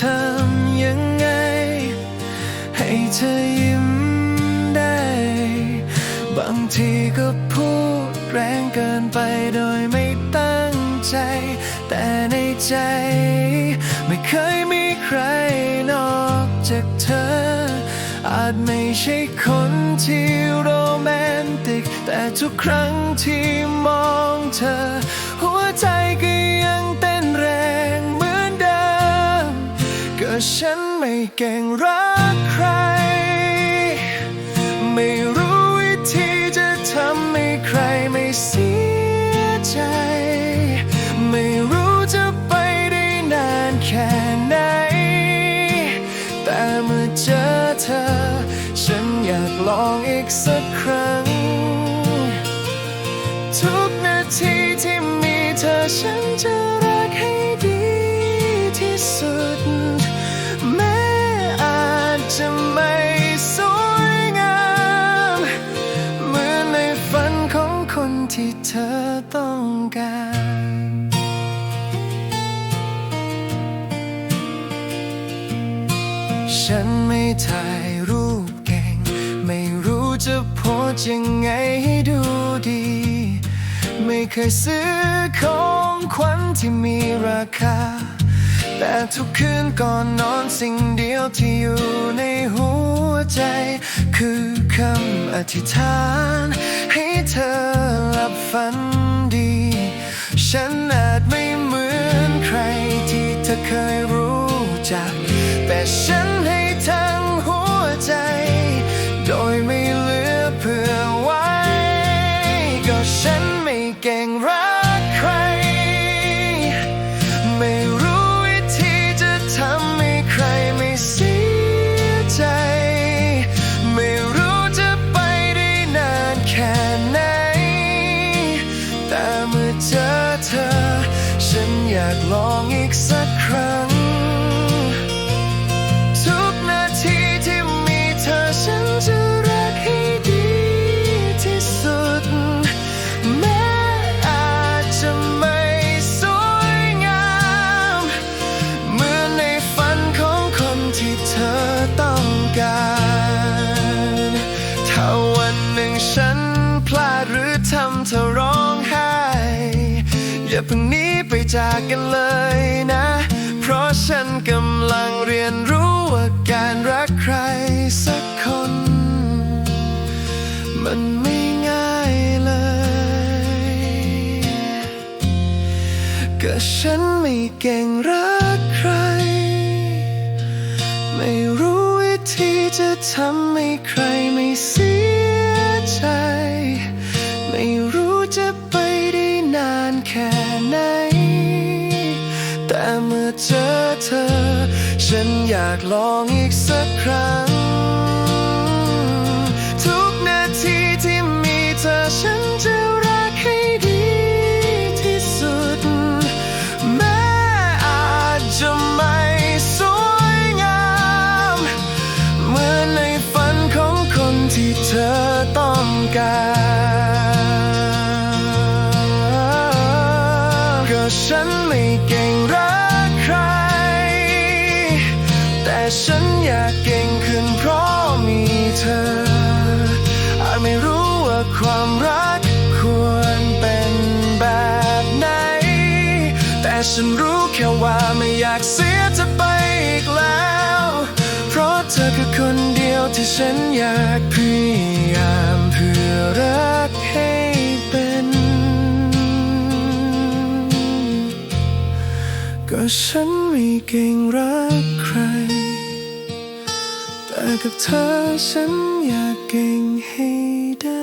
ทำยังไง ให้เธอยิ้มได้ บางทีก็พูดแรงเกินไปโดยไม่ตั้งใจ แต่ในใจ ไม่เคยมีใครนอกจากเธอ อาจไม่ใช่คนที่โรแมนติก แต่ทุกครั้งที่มองเธอ หัวใจก็ เก่งรักใคร ไม่รู้วิธีจะทำให้ใครไม่เสียใจ ไม่รู้จะไปได้นานแค่ไหน แต่เมื่อเจอเธอ ฉันอยากลองอีกสักครั้ง ทุกนาทีที่มีเธอฉันจะ ฉันไม่ถ่ายรูปเก่ง ไม่รู้จะโพสยังไงให้ดูดี ไม่เคยซื้อของขวัญที่มีราคา แต่ทุกคืนก่อนนอนสิ่งเดียวที่อยู่ในหัวใจ คือคำอธิษฐาน ให้เธอหลับฝันดี ฉันอาจไม่เหมือนใครที่เธอเคยรู้จัก แต่ฉัน แต่เมื่อเจอเธอ ฉันอยากลองอีกสักครั้ง ทุกนาทีที่มีเธอฉันจะรักให้ดีที่สุด แม้อาจจะไม่สวยงาม เหมือนในฝันของคนที่เธอต้องการ ถ้าวันหนึ่งฉันพลาดหรือทำเธอร้อง เพิ่งหนีไปจากกันเลยนะ เพราะฉันกำลังเรียนรู้ว่าการรักใครสักคน มันไม่ง่ายเลย ก็ฉันไม่เก่งรักใคร ไม่รู้วิธีจะทำให้ใครไม่เสีย ฉันอยากลองอีกสักครั้ง ทุกนาทีที่มีเธอฉันจะรักให้ดีที่สุด แม้อาจจะไม่สวยงาม เหมือนในฝันของคนที่เธอต้องการ ฉันอยากเก่งขึ้นเพราะมีเธอ อาจไม่รู้ว่าความรักควรเป็นแบบไหน แต่ฉันรู้แค่ว่าไม่อยากเสียเธอไปอีกแล้ว เพราะเธอคือคนเดียวที่ฉันอยากพยายามเพื่อรักให้เป็นก็ฉันไม่เก่งรักใคร กับเธอฉันอยากเก่งให้ได้